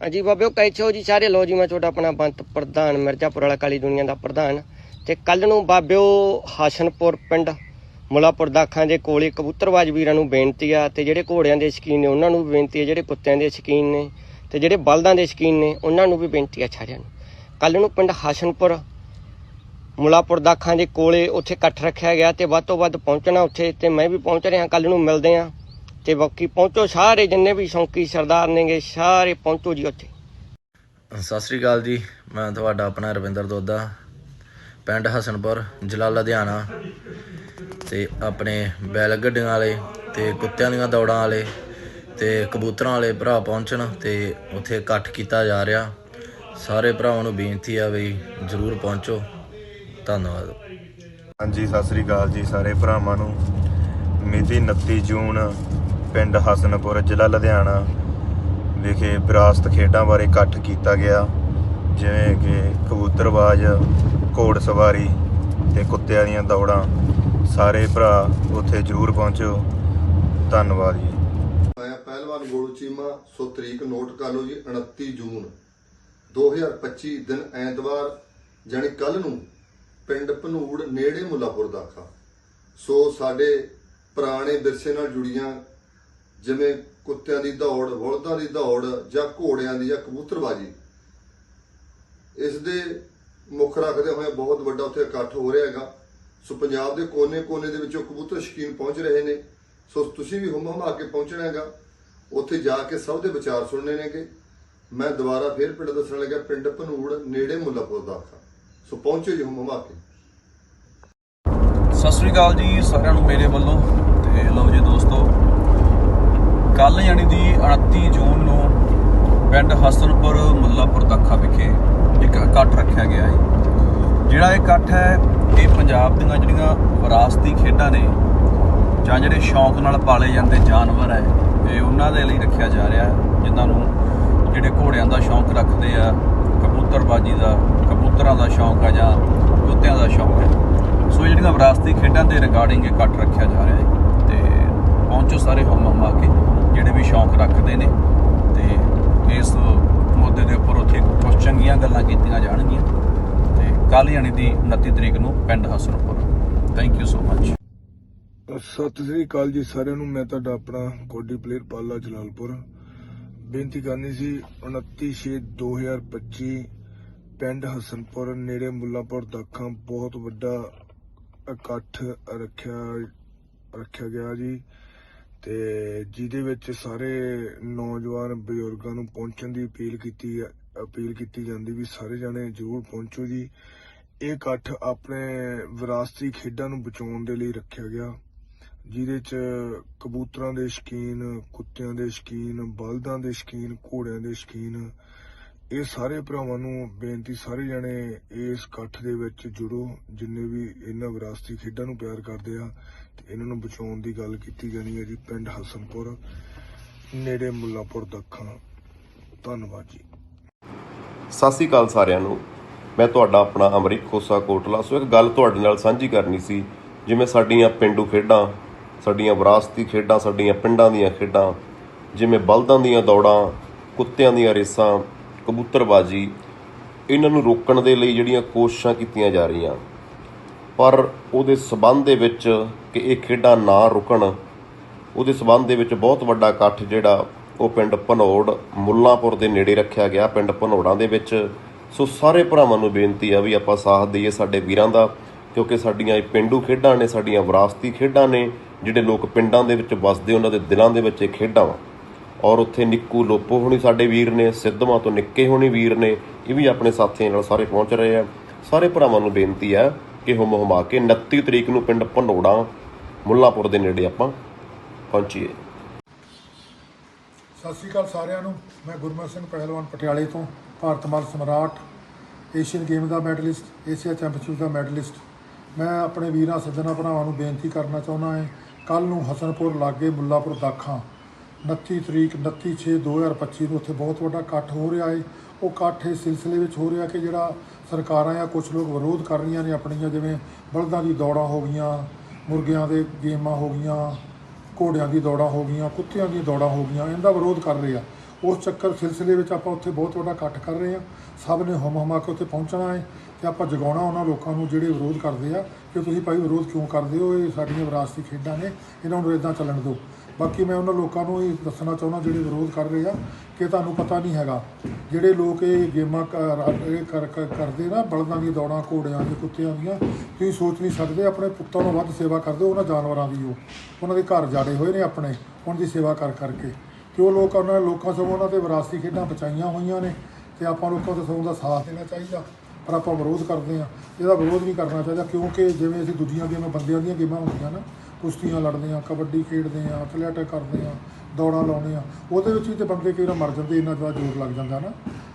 ਹਾਂਜੀ ਬਾਬਿਓ ਕੈਚੋ ਜੀ ਸਾਰੇ ਲੋ ਜੀ, ਮੈਂ ਤੁਹਾਡਾ ਆਪਣਾ ਬੰਤ ਪ੍ਰਧਾਨ ਮਿਰਜ਼ਾਪੁਰ ਵਾਲਾ ਕਾਲੀ ਦੁਨੀਆ ਦਾ ਪ੍ਰਧਾਨ। ਤੇ ਕੱਲ ਨੂੰ ਬਾਬਿਓ ਹਾਸਨਪੁਰ ਪਿੰਡ ਮੁਲਾਪੁਰ ਦਾਖਾਂ ਦੇ ਕੋਲੇ ਕਬੂਤਰਬਾਜ ਵੀਰਾਂ ਨੂੰ ਬੇਨਤੀ ਆ, ਤੇ ਜਿਹੜੇ ਘੋੜਿਆਂ ਦੇ ਸ਼ਕੀਨ ਨੇ ਉਹਨਾਂ ਨੂੰ ਵੀ ਬੇਨਤੀ ਆ, ਜਿਹੜੇ ਕੁੱਤਿਆਂ ਦੇ ਸ਼ਕੀਨ ਨੇ ਤੇ ਜਿਹੜੇ ਬਲਦਾਂ ਦੇ ਸ਼ਕੀਨ ਨੇ ਉਹਨਾਂ ਨੂੰ ਵੀ ਬੇਨਤੀ ਆ ਸਾਰਿਆਂ ਨੂੰ। ਕੱਲ ਨੂੰ ਪਿੰਡ ਹਾਸਨਪੁਰ ਮੁਲਾਪੁਰ ਦਾਖਾਂ ਦੇ ਕੋਲੇ ਉੱਥੇ ਇਕੱਠ ਰੱਖਿਆ ਗਿਆ ਤੇ ਵੱਧ ਤੋਂ ਵੱਧ ਪਹੁੰਚਣਾ ਉੱਥੇ, ਤੇ ਮੈਂ ਵੀ ਪਹੁੰਚ ਰਿਹਾ ਕੱਲ ਨੂੰ ਮਿਲਦੇ ਆ ਤੇ ਬਾਕੀ ਪਹੁੰਚੋ ਸਾਰੇ ਜਿੰਨੇ ਵੀ ਸ਼ੌਂਕੀ ਸਰਦਾਰ ਨੇਗੇ ਸਾਰੇ ਪਹੁੰਚੋ ਜੀ ਉੱਥੇ। ਸਤਿ ਸ੍ਰੀ ਅਕਾਲ ਜੀ ਮੈਂ ਤੁਹਾਡਾ ਆਪਣਾ ਰਵਿੰਦਰ ਦੋਦਾ ਪਿੰਡ ਹਸਨਪੁਰ ਜ਼ਿਲ੍ਹਾ ਲੁਧਿਆਣਾ ਤੇ ਆਪਣੇ ਬੈਲ ਗੱਡੀਆਂ ਵਾਲੇ ਤੇ ਕੁੱਤਿਆਂ ਦੀਆਂ ਦੌੜਾਂ ਵਾਲੇ ਤੇ ਕਬੂਤਰਾਂ ਵਾਲੇ ਭਰਾ ਪਹੁੰਚਣ ਤੇ ਉੱਥੇ ਇਕੱਠ ਕੀਤਾ ਜਾ ਰਿਹਾ। ਸਾਰੇ ਭਰਾਵਾਂ ਨੂੰ ਬੇਨਤੀ ਆ ਵੀ ਜਰੂਰ ਪਹੁੰਚੋ। ਧੰਨਵਾਦ। ਹਾਂਜੀ ਸਤਿ ਸ੍ਰੀ ਅਕਾਲ ਜੀ ਸਾਰੇ ਭਰਾਵਾਂ ਨੂੰ। ਮਿਤੀ 29 ਜੂਨ ਪਿੰਡ ਹਸਨਪੁਰ, ਜ਼ਿਲ੍ਹਾ ਲੁਧਿਆਣਾ ਵਿਖੇ ਵਿਰਾਸਤ ਖੇਡਾਂ ਬਾਰੇ ਇਕੱਠ ਕੀਤਾ ਗਿਆ, ਜਿਵੇਂ ਕਿ ਕਬੂਤਰਬਾਜ਼ ਘੋੜ ਸਵਾਰੀ ਤੇ ਕੁੱਤਿਆਂ ਦੀਆਂ ਦੌੜਾਂ। ਸਾਰੇ ਭਰਾ ਉੱਥੇ ਜ਼ਰੂਰ ਪਹੁੰਚੋ। ਧੰਨਵਾਦ ਜੀ। ਮੈਂ ਪਹਿਲਵਾਨ ਗੋਲੂ ਚੀਮਾ, ਸੋ ਤਰੀਕ ਨੋਟ ਕਰ ਲਓ ਜੀ 29 ਜੂਨ 2025 ਦਿਨ ਐਤਵਾਰ, ਜਾਣੀ ਕੱਲ ਨੂੰ ਪਿੰਡ ਭਨੂੜ ਨੇੜੇ ਮੁੱਲਾਪੁਰ ਦਾਖਾ। ਸੋ ਸਾਡੇ ਪੁਰਾਣੇ ਵਿਰਸੇ ਨਾਲ ਜੁੜੀਆਂ ਜਿਵੇਂ ਕੁੱਤਿਆਂ ਦੀ ਦੌੜ ਬਲਦਾਂ ਦੀ ਦੌੜ ਜਾਂ ਘੋੜਿਆਂ ਦੀ ਜਾਂ ਕਬੂਤਰਬਾਜੀ। ਇਸ ਦੇ ਮੁੱਖ ਰੱਖਦੇ ਹੋਏ ਬਹੁਤ ਵੱਡਾ ਉੱਥੇ ਇਕੱਠ ਹੋ ਰਿਹਾ ਹੈਗਾ। ਸੋ ਪੰਜਾਬ ਦੇ ਕੋਨੇ-ਕੋਨੇ ਦੇ ਵਿੱਚੋਂ ਕਬੂਤਰ ਸ਼ੌਕੀਨ ਪਹੁੰਚ ਰਹੇ ਨੇ। ਸੋ ਤੁਸੀਂ ਵੀ ਹੁਮ ਕੇ ਪਹੁੰਚਣਾ ਹੈਗਾ। ਉੱਥੇ ਜਾ ਕੇ ਸਭ ਦੇ ਵਿਚਾਰ ਸੁਣਨੇ ਨੇਗੇ। ਮੈਂ ਦੁਬਾਰਾ ਫੇਰ ਪਿੰਡ ਦੱਸਣ ਲੱਗਾ ਪਿੰਡ ਭਨੂੜ, ਨੇੜੇ ਮੁੱਲਾਪੁਰ ਦਾਖਾ ਸੋ ਪਹੁੰਚੋ ਜੀ ਹੁਮ ਕੇ। ਸਤਿ ਸ੍ਰੀ ਅਕਾਲ ਜੀ ਸਾਰਿਆਂ ਨੂੰ ਮੇਰੇ ਵੱਲੋਂ। ਤੇ ਲਓ ਜੀ ਦੋਸਤੋ ਕੱਲ ਯਾਨੀ ਦੀ 29 ਜੂਨ ਨੂੰ ਪਿੰਡ ਹਸਨਪੁਰ ਮੁੱਲਾਪੁਰ ਦਾਖਾ ਵਿਖੇ ਇੱਕ ਇਕੱਠ ਰੱਖਿਆ ਗਿਆ ਹੈ। ਜਿਹੜਾ ਇਹ ਇਕੱਠ ਹੈ, ਇਹ ਪੰਜਾਬ ਦੀਆਂ ਜਿਹੜੀਆਂ ਵਿਰਾਸਤੀ ਖੇਡਾਂ ਨੇ ਜਾਂ ਜਿਹੜੇ ਸ਼ੌਂਕ ਨਾਲ ਪਾਲੇ ਜਾਂਦੇ ਜਾਨਵਰ ਹੈ, ਇਹ ਉਹਨਾਂ ਦੇ ਲਈ ਰੱਖਿਆ ਜਾ ਰਿਹਾ ਹੈ, ਜਿਨ੍ਹਾਂ ਨੂੰ ਜਿਹੜੇ ਘੋੜਿਆਂ ਦਾ ਸ਼ੌਂਕ ਰੱਖਦੇ ਆ, ਕਬੂਤਰਬਾਜੀ ਦਾ, ਕਬੂਤਰਾਂ ਦਾ ਸ਼ੌਂਕ ਆ ਜਾਂ ਕੁੱਤਿਆਂ ਦਾ ਸ਼ੌਂਕ ਹੈ। ਸੋ ਇਹ ਜਿਹੜੀਆਂ ਵਿਰਾਸਤੀ ਖੇਡਾਂ ਦੇ ਰਿਗਾਰਡਿੰਗ ਇਕੱਠ ਰੱਖਿਆ ਜਾ ਰਿਹਾ ਹੈ। ਪਹੁੰਚੋ ਸਾਰੇ ਹਮ ਹਮ ਆ ਕੇ, ਜਿਹੜੇ ਵੀ ਸ਼ੌਂਕ ਰੱਖਦੇ ਨੇ। ਤੇ ਇਸ ਮੁੱਦੇ ਦੇ ਉੱਪਰ ਉੱਥੇ ਕੁਝ ਚੰਗੀਆਂ ਗੱਲਾਂ ਕੀਤੀਆਂ ਜਾਣਗੀਆਂ। ਤੇ ਕੱਲ ਯਾਨੀ ਦੀ 29 ਤਰੀਕ ਨੂੰ ਪਿੰਡ Hasanpur. Thank you so much Sat Sri Akal ਜੀ ਸਾਰਿਆਂ ਨੂੰ। ਮੈਂ ਤੁਹਾਡਾ ਆਪਣਾ ਕੋਡੀ ਪਲੇਅਰ ਪਾਲਾ ਜਲਾਲਪੁਰ। ਬੇਨਤੀ ਕਰਨੀ ਸੀ 29/6/2025 ਪਿੰਡ ਹਸਨਪੁਰ ਨੇੜੇ ਮੁੱਲਾਪੁਰ ਦਾਖਾਂ ਬਹੁਤ ਵੱਡਾ ਇਕੱਠ ਰੱਖਿਆ ਰੱਖਿਆ ਗਿਆ ਜੀ। ਤੇ ਜਿਹਦੇ ਵਿੱਚ ਸਾਰੇ ਨੌਜਵਾਨ ਬਜ਼ੁਰਗਾਂ ਨੂੰ ਪਹੁੰਚਣ ਦੀ ਅਪੀਲ ਕੀਤੀ ਅਪੀਲ ਕੀਤੀ ਜਾਂਦੀ ਵੀ ਸਾਰੇ ਜਣੇ ਜ਼ਰੂਰ ਪਹੁੰਚੋ ਜੀ। ਇਹ ਇਕੱਠ ਆਪਣੇ ਵਿਰਾਸਤੀ ਖੇਡਾਂ ਨੂੰ ਬਚਾਉਣ ਦੇ ਲਈ ਰੱਖਿਆ ਗਿਆ, ਜਿਹਦੇ ਚ ਕਬੂਤਰਾਂ ਦੇ ਸ਼ਕੀਨ, ਕੁੱਤਿਆਂ ਦੇ ਸ਼ਕੀਨ, ਬਲਦਾਂ ਦੇ ਸ਼ਕੀਨ, ਘੋੜਿਆਂ ਦੇ ਸ਼ਕੀਨ, ਇਹ ਸਾਰੇ ਭਰਾਵਾਂ ਨੂੰ ਬੇਨਤੀ ਸਾਰੇ ਜਣੇ ਇਸ ਇਕੱਠ ਦੇ ਵਿੱਚ ਜੁੜੋ, ਜਿੰਨੇ ਵੀ ਇਹਨਾਂ ਵਿਰਾਸਤੀ ਖੇਡਾਂ ਨੂੰ ਪਿਆਰ ਕਰਦੇ ਆ। ਇਹਨਾਂ ਨੂੰ ਬਚਾਉਣ ਦੀ ਗੱਲ ਕੀਤੀ ਜਾਣੀ ਹੈ ਜੀ ਪਿੰਡ ਹਸਨਪੁਰ, ਨੇੜੇ ਮੁੱਲਾਪੁਰ ਦੱਖਾਂ ਧੰਨਵਾਦ ਜੀ। ਸਤਿ ਸ੍ਰੀ ਅਕਾਲ ਸਾਰਿਆਂ ਨੂੰ। ਮੈਂ ਤੁਹਾਡਾ ਆਪਣਾ ਅਮਰੀਕ ਖੋਸਾ ਕੋਟਲਾ। ਸੋ ਇੱਕ ਗੱਲ ਤੁਹਾਡੇ ਨਾਲ ਸਾਂਝੀ ਕਰਨੀ ਸੀ, ਜਿਵੇਂ ਸਾਡੀਆਂ ਪਿੰਡੂ ਖੇਡਾਂ, ਸਾਡੀਆਂ ਵਿਰਾਸਤੀ ਖੇਡਾਂ, ਸਾਡੀਆਂ ਪਿੰਡਾਂ ਦੀਆਂ ਖੇਡਾਂ, ਜਿਵੇਂ ਬਲਦਾਂ ਦੀਆਂ ਦੌੜਾਂ, ਕੁੱਤਿਆਂ ਦੀਆਂ ਰੇਸਾਂ, ਕਬੂਤਰਬਾਜੀ, ਇਹਨਾਂ ਨੂੰ ਰੋਕਣ ਦੇ ਲਈ ਜਿਹੜੀਆਂ ਕੋਸ਼ਿਸ਼ਾਂ ਕੀਤੀਆਂ ਜਾ ਰਹੀਆਂ। ਪਰ ਉਹਦੇ ਸਬੰਧ ਦੇ ਵਿੱਚ ਕਿ ਇਹ ਖੇਡਾਂ ਨਾ ਰੁਕਣ, ਉਹਦੇ ਸਬੰਧ ਦੇ ਵਿੱਚ ਬਹੁਤ ਵੱਡਾ ਇਕੱਠ ਜਿਹੜਾ ਉਹ ਪਿੰਡ ਭਨੋੜ, ਮੁੱਲਾਂਪੁਰ ਦੇ ਨੇੜੇ ਰੱਖਿਆ ਗਿਆ ਪਿੰਡ ਭਨੋੜਾਂ ਦੇ ਵਿੱਚ। ਸੋ ਸਾਰੇ ਭਰਾਵਾਂ ਨੂੰ ਬੇਨਤੀ ਆ ਵੀ ਆਪਾਂ ਸਾਥ ਦਈਏ ਸਾਡੇ ਵੀਰਾਂ ਦਾ, ਕਿਉਂਕਿ ਸਾਡੀਆਂ ਇਹ ਪਿੰਡੂ ਖੇਡਾਂ ਨੇ, ਸਾਡੀਆਂ ਵਿਰਾਸਤੀ ਖੇਡਾਂ ਨੇ, ਜਿਹੜੇ ਲੋਕ ਪਿੰਡਾਂ ਦੇ ਵਿੱਚ ਵੱਸਦੇ, ਉਹਨਾਂ ਦੇ ਦਿਲਾਂ ਦੇ ਵਿੱਚ ਇਹ ਖੇਡਾਂ ਵਾ। ਔਰ ਉੱਥੇ ਨਿੱਕੂ ਲੋਪੋ ਹੋਣੀ ਸਾਡੇ ਵੀਰ ਨੇ, ਸਿੱਧਵਾਂ ਤੋਂ ਨਿੱਕੇ ਹੋਣੀ ਵੀਰ ਨੇ, ਇਹ ਵੀ ਆਪਣੇ ਸਾਥੀਆਂ ਨਾਲ ਸਾਰੇ ਪਹੁੰਚ ਰਹੇ ਆ। ਸਾਰੇ ਭਰਾਵਾਂ ਨੂੰ ਬੇਨਤੀ ਆ ਕਿ ਹੁਮ ਹੁਮਾ ਕੇ 29 ਤਰੀਕ ਨੂੰ ਪਿੰਡ ਭਨੋੜਾ ਮੁੱਲਾਂਪੁਰ ਦੇ ਨੇੜੇ ਆਪਾਂ ਪਹੁੰਚੀਏ। ਸਤਿ ਸ਼੍ਰੀ ਅਕਾਲ ਸਾਰਿਆਂ ਨੂੰ। ਮੈਂ ਗੁਰਮਤ ਸਿੰਘ ਪਹਿਲਵਾਨ ਪਟਿਆਲੇ ਤੋਂ, ਭਾਰਤ ਮਾਲ ਸਮਰਾਟ, ਏਸ਼ੀਅਨ ਗੇਮ ਦਾ ਮੈਡਲਿਸਟ, ਏਸ਼ੀਆ ਚੈਂਪੀਅਨਸ਼ਿਪ ਦਾ ਮੈਡਲਿਸਟ। ਮੈਂ ਆਪਣੇ ਵੀਰਾਂ, ਸੱਜਣਾ, ਭਰਾਵਾਂ ਨੂੰ ਬੇਨਤੀ ਕਰਨਾ ਚਾਹੁੰਦਾ ਹਾਂ ਕੱਲ ਨੂੰ ਹਸਨਪੁਰ ਲਾਗੇ ਮੁੱਲਾਪੁਰ ਦਾਖਾਂ 29 ਤਰੀਕ 29 6 2025 ਨੂੰ ਉੱਥੇ ਬਹੁਤ ਵੱਡਾ ਇਕੱਠ ਹੋ ਰਿਹਾ ਹੈ। ਉਹ ਇਕੱਠ ਇਸ ਸਿਲਸਿਲੇ ਵਿੱਚ ਹੋ ਰਿਹਾ ਕਿ ਜਿਹੜਾ ਸਰਕਾਰਾਂ ਜਾਂ ਕੁਝ ਲੋਕ ਵਿਰੋਧ ਕਰ ਰਹੀਆਂ ਨੇ ਆਪਣੀਆਂ, ਜਿਵੇਂ ਬਲਦਾਂ ਦੀ ਦੌੜਾਂ ਹੋ ਗਈਆਂ, ਮੁਰਗਿਆਂ ਦੇ ਗੇਮਾਂ ਹੋ ਗਈਆਂ, ਘੋੜਿਆਂ ਦੀ ਦੌੜਾਂ ਹੋ ਗਈਆਂ, ਕੁੱਤਿਆਂ ਦੀ ਦੌੜਾਂ ਹੋ ਗਈਆਂ, ਇਹਦਾ ਵਿਰੋਧ ਕਰ ਰਹੇ ਆ। ਉਸ ਚੱਕਰ ਸਿਲਸਿਲੇ ਵਿੱਚ ਆਪਾਂ ਉੱਥੇ ਬਹੁਤ ਵੱਡਾ ਇਕੱਠ ਕਰ ਰਹੇ ਹਾਂ। ਸਭ ਨੇ ਹਮ ਹਮਾ ਕੇ ਉੱਥੇ ਪਹੁੰਚਣਾ ਹੈ ਤੇ ਆਪਾਂ ਜਗਾਉਣਾ ਉਹਨਾਂ ਲੋਕਾਂ ਨੂੰ ਜਿਹੜੇ ਵਿਰੋਧ ਕਰਦੇ ਆ ਕਿ ਤੁਸੀਂ ਭਾਈ ਵਿਰੋਧ ਕਿਉਂ ਕਰਦੇ ਹੋ? ਇਹ ਸਾਡੀਆਂ ਵਿਰਾਸਤੀ ਖੇਡਾਂ ਨੇ, ਇਹਨਾਂ ਨੂੰ ਇਦਾਂ ਚੱਲਣ ਦਿਓ। ਬਾਕੀ ਮੈਂ ਉਹਨਾਂ ਲੋਕਾਂ ਨੂੰ ਇਹ ਦੱਸਣਾ ਚਾਹੁੰਦਾ ਜਿਹੜੇ ਵਿਰੋਧ ਕਰ ਰਹੇ ਆ ਕਿ ਤੁਹਾਨੂੰ ਪਤਾ ਨਹੀਂ ਹੈਗਾ। ਜਿਹੜੇ ਲੋਕ ਇਹ ਗੇਮਾਂ ਕਰ- ਇਹ ਕਰ- ਕਰ- ਕਰਦੇ ਨਾ, ਬਲਦਾਂ ਦੀਆਂ ਦੌੜਾਂ, ਘੋੜਿਆਂ ਦੀਆਂ, ਕੁੱਤਿਆਂ ਦੀਆਂ, ਤੁਸੀਂ ਸੋਚ ਨਹੀਂ ਸਕਦੇ, ਆਪਣੇ ਪੁੱਤਾਂ ਨੂੰ ਵੱਧ ਸੇਵਾ ਕਰਦੇ ਹੋ, ਉਹਨਾਂ ਜਾਨਵਰਾਂ ਦੀ ਉਹ। ਉਹਨਾਂ ਦੇ ਘਰ ਜਾੜੇ ਹੋਏ ਨੇ ਆਪਣੇ, ਉਹਨਾਂ ਦੀ ਸੇਵਾ ਕਰ, ਕਰਕੇ। ਤੇ ਉਹ ਲੋਕ ਉਹਨਾਂ, ਲੋਕਾਂ ਸਗੋਂ ਉਹਨਾਂ ਤੇ ਵਿਰਾਸਤੀ ਖੇਡਾਂ ਬਚਾਈਆਂ ਹੋਈਆਂ ਨੇ ਤੇ ਆਪਾਂ ਲੋਕਾਂ ਤੋਂ ਸਗੋਂ ਦਾ ਸਾਥ ਦੇਣਾ ਚਾਹੀਦਾ। ਪਰ ਆਪਾਂ ਵਿਰੋਧ ਕਰਦੇ ਆ ਇਹਦਾ ਵਿਰੋਧ ਨਹੀਂ ਕਰਨਾ ਚਾਹੀਦਾ ਕਿਉਂਕਿ ਜਿਵੇਂ ਅਸੀਂ ਦੂਜੀਆਂ ਗੇਮਾਂ, ਬੰਦਿਆਂ ਦੀਆਂ ਗੇਮਾਂ ਹੁੰਦੀਆਂ ਨਾ ਕੁਸ਼ਤੀਆਂ ਲੜਦੇ ਆ ਕਬੱਡੀ ਖੇਡਦੇ ਆ ਐਥਲੈਟਿਕ ਕਰਦੇ ਆ ਦੌੜਾਂ ਲਾਉਂਦੇ ਆ ਉਹਦੇ ਵਿੱਚ ਵੀ ਤੇ ਬੰਦੇ ਕਈ ਵਾਰ ਮਰ ਜਾਂਦੇ, ਇੰਨਾ ਜ਼ਿਆਦਾ ਜ਼ੋਰ ਲੱਗ ਜਾਂਦਾ ਨਾ,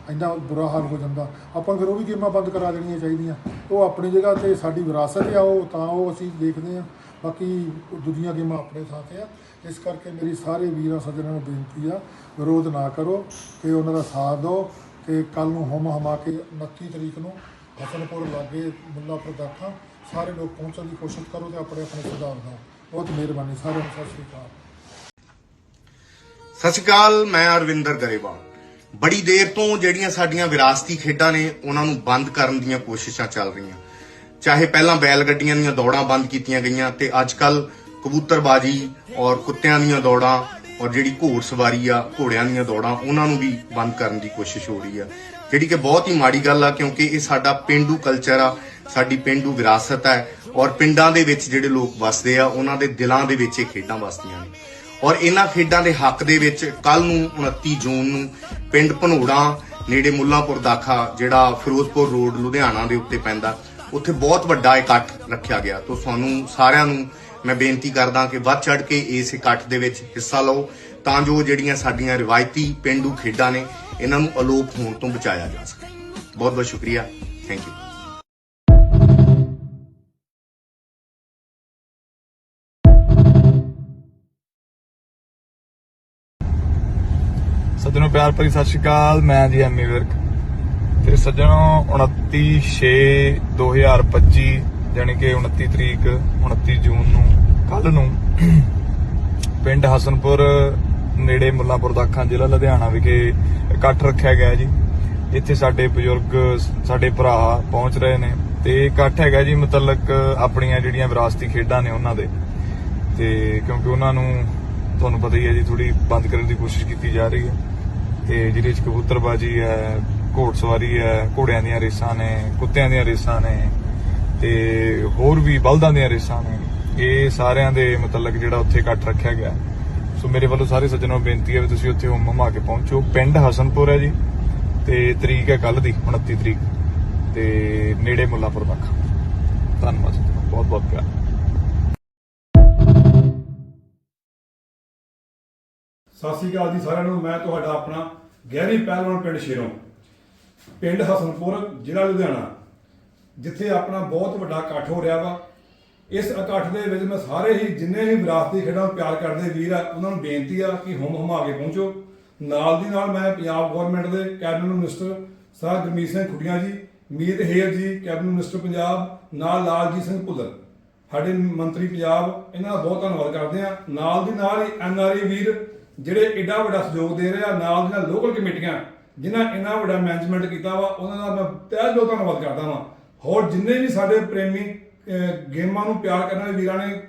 ਇੰਨਾ ਬੁਰਾ ਹਾਲ ਹੋ ਜਾਂਦਾ। ਆਪਾਂ ਫਿਰ ਉਹ ਵੀ ਗੇਮਾਂ ਬੰਦ ਕਰਾ ਦੇਣੀਆਂ ਚਾਹੀਦੀਆਂ। ਉਹ ਆਪਣੀ ਜਗ੍ਹਾ ਤੇ ਸਾਡੀ ਵਿਰਾਸਤ ਆ, ਉਹ ਤਾਂ ਉਹ ਅਸੀਂ ਦੇਖਦੇ ਆ ਬਾਕੀ ਦੂਜੀਆਂ ਗੇਮਾਂ ਆਪਣੇ ਥਾਂ ਤੇ ਆ। ਇਸ ਕਰਕੇ ਮੇਰੀ ਸਾਰੇ ਵੀਰਾਂ ਸੱਜਣਾਂ ਨੂੰ ਬੇਨਤੀ ਆ, ਵਿਰੋਧ ਨਾ ਕਰੋ ਤੇ ਉਹਨਾਂ ਦਾ ਸਾਥ ਦਿਓ ਤੇ ਕੱਲ ਨੂੰ ਹਮ ਹਮਾ ਕੇ 29 ਤਰੀਕ ਨੂੰ ਹਸਨਪੁਰ ਲਾਗੇ ਮੁੱਲਾਪੁਰ ਦਾਖਾ, ਸਾਰੇ ਲੋਕ ਪਹੁੰਚਣ ਦੀ ਕੋਸ਼ਿਸ਼ ਕਰੋ ਤੇ ਆਪਣੇ ਆਪਣੇ ਸੁਧਾਰ ਦਿਓ। ਬਹੁਤ ਮਿਹਰਬਾਨੀ, ਸਾਰਿਆਂ ਨੂੰ ਸਤਿ ਸ਼੍ਰੀ ਅਕਾਲ। ਸਤਿ ਸ਼੍ਰੀ ਅਕਾਲ, ਮੈਂ ਅਰਵਿੰਦਰ ਗਰੇਵਾਲ। ਬੜੀ ਦੇਰ ਤੋਂ ਜਿਹੜੀਆਂ ਸਾਡੀਆਂ ਵਿਰਾਸਤੀ ਖੇਡਾਂ ਨੇ, ਉਹਨਾਂ ਨੂੰ ਬੰਦ ਕਰਨ ਦੀਆਂ ਕੋਸ਼ਿਸ਼ਾਂ ਚੱਲ ਰਹੀਆਂ। ਚਾਹੇ ਪਹਿਲਾਂ ਬੈਲ ਗੱਡੀਆਂ ਦੀਆਂ ਦੌੜਾਂ ਬੰਦ ਕੀਤੀਆਂ ਗਈਆਂ ਤੇ ਅੱਜ ਕੱਲ ਕਬੂਤਰਬਾਜੀ ਔਰ ਕੁੱਤਿਆਂ ਦੀਆਂ ਦੌੜਾਂ ਔਰ ਜਿਹੜੀ ਘੋੜ ਸਵਾਰੀ ਆ, ਘੋੜਿਆਂ ਦੀਆਂ ਦੌੜਾਂ, ਉਹਨਾਂ ਨੂੰ ਵੀ ਬੰਦ ਕਰਨ ਦੀ ਕੋਸ਼ਿਸ਼ ਹੋ ਰਹੀ ਆ। ਜਿਹੜੀ ਕਿ ਬਹੁਤ ਹੀ ਮਾੜੀ ਗੱਲ ਆ, ਕਿਉਂਕਿ ਇਹ ਸਾਡਾ ਪਿੰਡੂ ਕਲਚਰ ਆ, ਸਾਡੀ ਪਿੰਡੂ ਵਿਰਾਸਤ ਹੈ ਔਰ ਪਿੰਡਾਂ ਦੇ ਵਿੱਚ ਜਿਹੜੇ ਲੋਕ ਵਸਦੇ ਆ, ਉਹਨਾਂ ਦੇ ਦਿਲਾਂ ਦੇ ਵਿੱਚ ਇਹ ਖੇਡਾਂ ਵਸਦੀਆਂ ਨੇ। ਔਰ ਇਹਨਾਂ ਖੇਡਾਂ ਦੇ ਹੱਕ ਦੇ ਵਿੱਚ ਕੱਲ ਨੂੰ 29 ਜੂਨ ਨੂੰ ਪਿੰਡ ਭਨੋੜਾ, ਨੇੜੇ ਮੁੱਲਾਂਪੁਰ ਦਾਖਾ, ਜਿਹੜਾ ਫਿਰੋਜ਼ਪੁਰ ਰੋਡ ਲੁਧਿਆਣਾ ਦੇ ਉੱਤੇ ਪੈਂਦਾ, ਉੱਥੇ ਬਹੁਤ ਵੱਡਾ ਇਕੱਠ ਰੱਖਿਆ ਗਿਆ। ਤੋਂ ਸਾਨੂੰ ਸਾਰਿਆਂ ਨੂੰ ਮੈਂ ਬੇਨਤੀ ਕਰਦਾ ਕਿ ਵੱਧ ਚੜ ਕੇ ਇਸ ਇਕੱਠ ਦੇ ਵਿੱਚ ਹਿੱਸਾ ਲਓ, ਤਾਂ ਜੋ ਜਿਹੜੀਆਂ ਸਾਡੀਆਂ ਰਿਵਾਇਤੀ ਪਿੰਡੂ ਖੇਡਾਂ ਨੇ ਇਹਨਾਂ ਨੂੰ ਅਲੋਪ ਹੋਣ ਤੋਂ ਬਚਾਇਆ ਜਾ ਸਕੇ। ਬਹੁਤ ਬਹੁਤ ਸ਼ੁਕਰੀਆ। ਥੈਂਕ ਯੂ ਸੱਜਣੋ, ਪਿਆਰ ਭਰੀ ਸਤਿ ਸ਼੍ਰੀ ਅਕਾਲ। ਮੈਂ ਜੀ ਐਮੀ ਵਿਰਕ। ਤੇ ਸੱਜਣੋ 29 6 2025 ਯਾਨੀ ਕਿ 29 ਤਰੀਕ 29 ਜੂਨ ਨੂੰ ਕੱਲ ਨੂੰ, ਪਿੰਡ ਹਸਨਪੁਰ ਨੇੜੇ ਮੁੱਲਾਪੁਰ ਦਾਖਾਂ ਜ਼ਿਲ੍ਹਾ ਲੁਧਿਆਣਾ ਵਿਖੇ ਇਕੱਠ ਰੱਖਿਆ ਗਿਆ ਜੀ। ਇੱਥੇ ਸਾਡੇ ਬਜ਼ੁਰਗ, ਸਾਡੇ ਭਰਾ ਪਹੁੰਚ ਰਹੇ ਨੇ ਤੇ ਇਕੱਠ ਹੈਗਾ ਜੀ ਮਤਲਬ ਆਪਣੀਆਂ ਜਿਹੜੀਆਂ ਵਿਰਾਸਤੀ ਖੇਡਾਂ ਨੇ ਉਹਨਾਂ ਦੇ। ਤੇ ਕਿਉਂਕਿ ਉਹਨਾਂ ਨੂੰ ਤੁਹਾਨੂੰ ਪਤਾ ਹੀ ਹੈ ਜੀ ਥੋੜੀ ਬੰਦ ਕਰਨ ਦੀ ਕੋਸ਼ਿਸ਼ ਕੀਤੀ ਜਾ ਰਹੀ ਹੈ। ਤੇ ਜਿਹਦੇ ਵਿੱਚ ਕਬੂਤਰਬਾਜੀ ਹੈ, ਘੋੜਸਵਾਰੀ ਹੈ, ਘੋੜਿਆਂ ਦੀਆਂ ਰੇਸਾਂ ਨੇ, ਕੁੱਤਿਆਂ ਦੀਆਂ ਰੇਸਾਂ ਨੇ ਤੇ ਹੋਰ ਵੀ ਬਲਦਾਂ ਦੀਆਂ ਰੇਸਾਂ ਨੇ। ਇਹ ਸਾਰਿਆਂ ਦੇ ਮਤਲਬ ਜਿਹੜਾ ਉੱਥੇ ਇਕੱਠ ਰੱਖਿਆ ਗਿਆ। ਸੋ ਮੇਰੇ ਵੱਲੋਂ ਸਾਰੇ ਸੱਜਣੋਂ ਨੂੰ ਬੇਨਤੀ ਹੈ ਵੀ ਤੁਸੀਂ ਉੱਥੇ ਹੁਮ ਹੁਮਾ ਕੇ ਪਹੁੰਚੋ। ਪਿੰਡ ਹਸਨਪੁਰ ਹੈ ਜੀ ਤੇ ਤਰੀਕ ਹੈ ਕੱਲ ਦੀ 29 ਤਰੀਕ। ਤੇ ਨੇੜੇ ਮੁੱਲਾਪੁਰ ਤੱਕ ਧੰਨਵਾਦ ਬਹੁਤ ਬਹੁਤ ਪਿਆਰ। ਸਤਿ ਸ੍ਰੀ ਅਕਾਲ ਜੀ ਸਾਰਿਆਂ ਨੂੰ, ਮੈਂ ਤੁਹਾਡਾ ਆਪਣਾ ਗਹਿਰੀ ਪਹਿਲਵਾਨ ਪਿੰਡ ਸ਼ੇਰੋਂ। ਪਿੰਡ ਹਸਨਪੁਰ, ਜ਼ਿਲ੍ਹਾ ਲੁਧਿਆਣਾ, ਜਿੱਥੇ ਆਪਣਾ ਬਹੁਤ ਵੱਡਾ ਇਕੱਠ ਹੋ ਰਿਹਾ ਵਾ। ਇਸ ਇਕੱਠ ਦੇ ਵਿੱਚ ਮੈਂ ਸਾਰੇ ਹੀ ਜਿੰਨੇ ਵੀ ਵਿਰਾਸਤੀ ਖੇਡਾਂ ਨੂੰ ਪਿਆਰ ਕਰਦੇ ਵੀਰ ਆ, ਉਹਨਾਂ ਨੂੰ ਬੇਨਤੀ ਆ ਕਿ ਹੁਮ ਹੁਮਾ ਕੇ ਪਹੁੰਚੋ। ਨਾਲ ਦੀ ਨਾਲ ਮੈਂ ਪੰਜਾਬ ਗਵਰਨਮੈਂਟ ਦੇ cabinet minister sir Gurmeet Singh Khuddian ji, Meet Hayer ਜੀ ਕੈਬਨਿਟ ਮਿਨਿਸਟਰ ਪੰਜਾਬ, ਨਾਲ ਲਾਲਜੀਤ ਸਿੰਘ ਭੁੱਲਰ। ਸਾਡੇ ਮੰਤਰੀ ਪੰਜਾਬ, ਇਹਨਾਂ ਦਾ ਬਹੁਤ ਧੰਨਵਾਦ ਕਰਦੇ ਆ। ਨਾਲ ਦੀ ਨਾਲ ਹੀ ਐਨਆਰਏ ਵੀਰ, ਜਿਹੜੇ ਐਡਾ ਵੱਡਾ ਸਹਿਯੋਗ ਦੇ ਰਹੇ ਆ, ਨਾਲ ਦੀ ਨਾਲ ਲੋਕਲ ਕਮੇਟੀਆਂ, ਜਿਨ੍ਹਾਂ ਇੰਨਾ ਵੱਡਾ ਮੈਨੇਜਮੈਂਟ ਕੀਤਾ ਵਾ, ਉਹਨਾਂ ਦਾ ਮੈਂ ਤਹਿ ਦਿਲੋਂ ਧੰਨਵਾਦ ਕਰਦਾ ਵਾਂ। ਹੋਰ ਜਿੰਨੇ ਵੀ ਸਾਡੇ ਪ੍ਰੇਮੀ ਗੇਮਾਂ ਨੂੰ ਪਿਆਰ ਕਰਨ ਵਾਲੇ ਵੀਰਾਂ ਨੇ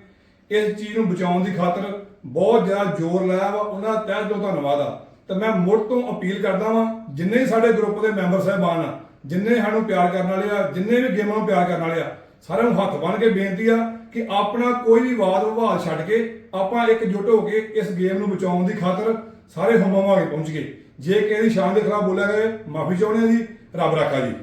ਇਸ ਚੀਜ਼ ਨੂੰ ਬਚਾਉਣ ਦੀ ਖਾਤਰ ਬਹੁਤ ਜ਼ਿਆਦਾ ਜ਼ੋਰ ਲਾਇਆ ਵਾ। ਉਹਨਾਂ ਦਾ ਤਹਿ ਦਿਲੋਂ ਧੰਨਵਾਦ ਆ। ਤੇ ਮੈਂ ਮੁੜ ਤੋਂ ਅਪੀਲ ਕਰਦਾ ਵਾਂ, ਜਿੰਨੇ ਸਾਡੇ ਗਰੁੱਪ ਦੇ ਮੈਂਬਰ ਸਾਹਿਬਾਨ ਆ, ਜਿੰਨੇ ਸਾਨੂੰ ਪਿਆਰ ਕਰਨ ਵਾਲੇ ਆ, ਜਿੰਨੇ ਵੀ ਗੇਮਾਂ ਨੂੰ ਪਿਆਰ ਕਰਨ ਵਾਲੇ ਆ, ਸਾਰਿਆਂ ਨੂੰ ਹੱਥ ਬੰਨ੍ਹ ਕੇ ਬੇਨਤੀ ਆ ਕਿ ਆਪਣਾ ਕੋਈ ਵੀ ਵਾਦ ਵਿਵਾਦ ਛੱਡ ਕੇ ਆਪਾਂ ਇੱਕ ਇਕਜੁੱਟ ਹੋ ਕੇ ਇਸ ਗੇਮ ਨੂੰ ਬਚਾਉਣ ਦੀ ਖਾਤਰ ਸਾਰੇ ਹਮਾਂ ਕੇ ਪਹੁੰਚ ਗਏ। ਜੇ ਕਿਸੇ ਦੀ ਸ਼ਾਨ ਦੇ ਖਿਲਾਫ ਬੋਲਿਆ ਗਏ ਮਾਫੀ ਚਾਹੁੰਦੇ ਆ ਜੀ। ਰੱਬ ਰਾਖਾ ਜੀ।